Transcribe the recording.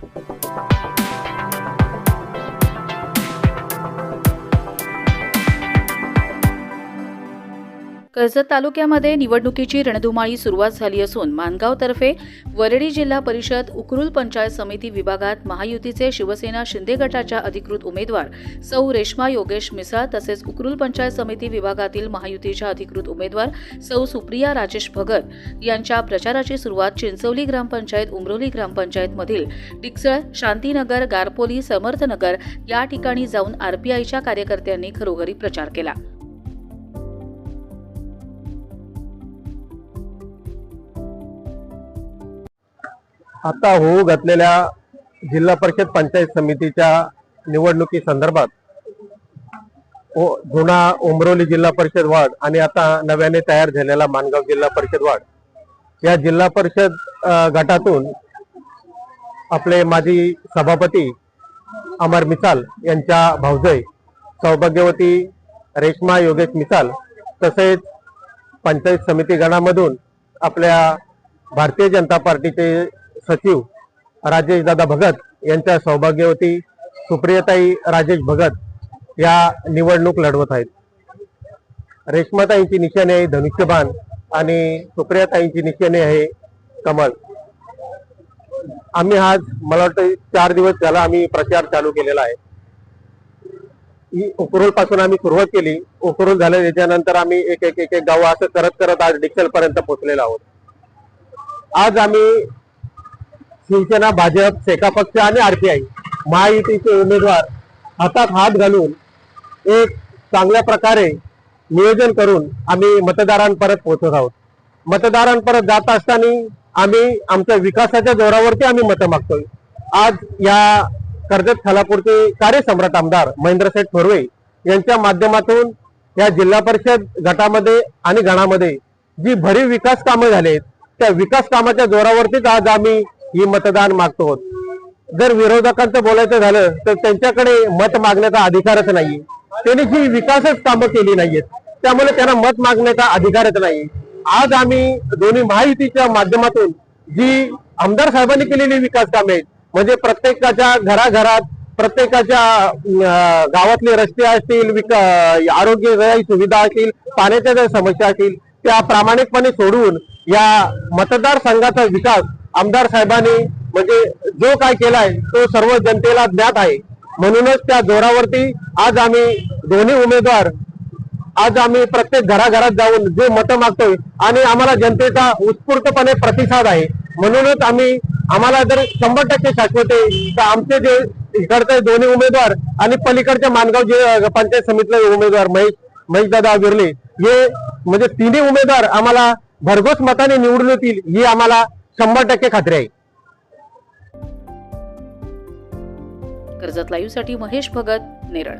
Thank you. Karjat तालुक्यामध्ये निवडणुकीची रणधुमाळी सुरुवात झाली असून मानगावतर्फे वरळी जिल्हा परिषद उकरुल पंचायत समिती विभागात महायुतीचे शिवसेना शिंदे गटाच्या अधिकृत उमेदवार सौ रेश्मा योगेश मिसाळ तसेच उकरुल पंचायत समिती विभागातील महायुतीच्या अधिकृत उमेदवार सौ सुप्रिया राजेश भगत यांच्या प्रचाराची सुरुवात चिंचवली ग्रामपंचायत उमरोली ग्रामपंचायतमधील डिकसळ शांतीनगर गारपोली समर्थनगर या ठिकाणी जाऊन आरपीआयच्या कार्यकर्त्यांनी घरोघरी प्रचार केला. आता होऊ घातलेल्या जिल्हा परिषद पंचायत समितीच्या निवडणुकी संदर्भात ओ- जुना उमरोली जिल्हा परिषद वार्ड आणि आता नव्याने तयार झालेला मानगाव जिल्हा परिषद वार्ड. या जिल्हा परिषद गटातून आपले माजी सभापती अमर मिसाल यांच्या भावजय सौभाग्यवती रेश्मा योगेश मिसाल तसेच पंचायत समिती गणामधून आपल्या भारतीय जनता पार्टीचे सचिव राजेश दादा भगत यांच्या सौभाग्यवती सुप्रियताई राजेश भगत या निवडणूक लढवत आहेत. रेश्माताईंची निशाणे आहे धनुष्यबाण आणि सुप्रियाताईंची निशाणी आहे कमल. आम्ही आज मला वाटतं चार दिवस झाला आम्ही प्रचार चालू केलेला आहे. उकरोलपासून आम्ही सुरुवात केली. उकरोल झाल्या त्याच्यानंतर आम्ही एक एक एक एक गाव असं करत करत आज डिक्सल पर्यंत पोहोचलेलो आहोत. आज आम्ही शिवसेना भाजप सेका पक्ष आणि आरपीआय महायुतीचे उमेदवार हातात हात घालून एक चांगल्या प्रकारे नियोजन करून आम्ही मतदारांपर्यंत पोहोचत आहोत. मतदारांपर्यंत जात असताना आम्ही आमच्या विकासाच्या जोरावरती आम्ही मतं मागतोय. आज या कर्जत खालापूरचे कार्यसम्राट आमदार महेंद्रशेठ थोरवे यांच्या माध्यमातून या जिल्हा परिषद गटामध्ये आणि गणामध्ये जी भरीव विकास कामं झालेत त्या विकास कामाच्या जोरावरतीच आज आम्ही ही मतदान मागतो आहोत. जर विरोधकांचं बोलायचं झालं तर त्यांच्याकडे मत मागण्याचा अधिकारच नाही त्यांनी जी विकासच कामं केली नाहीयेत त्यामुळे त्यांना मत मागण्याचा अधिकारच नाही आज आम्ही दोन्ही महायुतीच्या माध्यमातून जी आमदार साहेबांनी केलेली विकास कामे आहेत म्हणजे प्रत्येकाच्या घराघरात प्रत्येकाच्या गावातले रस्ते असतील विक आरोग्य सुविधा असतील पाण्याच्या ज्या समस्या असतील त्या प्रामाणिकपणे सोडून या मतदारसंघाचा विकास आमदार साहेबांनी म्हणजे जो काय केलाय तो सर्व जनतेला ज्ञात आहे. म्हणूनच त्या जोरावरती आज आम्ही दोन्ही उमेदवार आज आम्ही प्रत्येक घराघरात जाऊन जे मतं मागतोय आणि आम्हाला जनतेचा उत्स्फूर्तपणे प्रतिसाद आहे. म्हणूनच आम्ही आम्हाला जर शंभर टक्के शाश्वत आहे तर आमचे जे इकडचे दोन्ही उमेदवार आणि पलीकडच्या मानगाव जे पंचायत समितीतले उमेदवार महेश महेशदादा विर्ले हे म्हणजे तिन्ही उमेदवार आम्हाला भरघोस मताने निवडून येतील ही आम्हाला शंभर टक्के खात्री आहे. कर्जत लाईव्हसाठी महेश भगत नेरळ.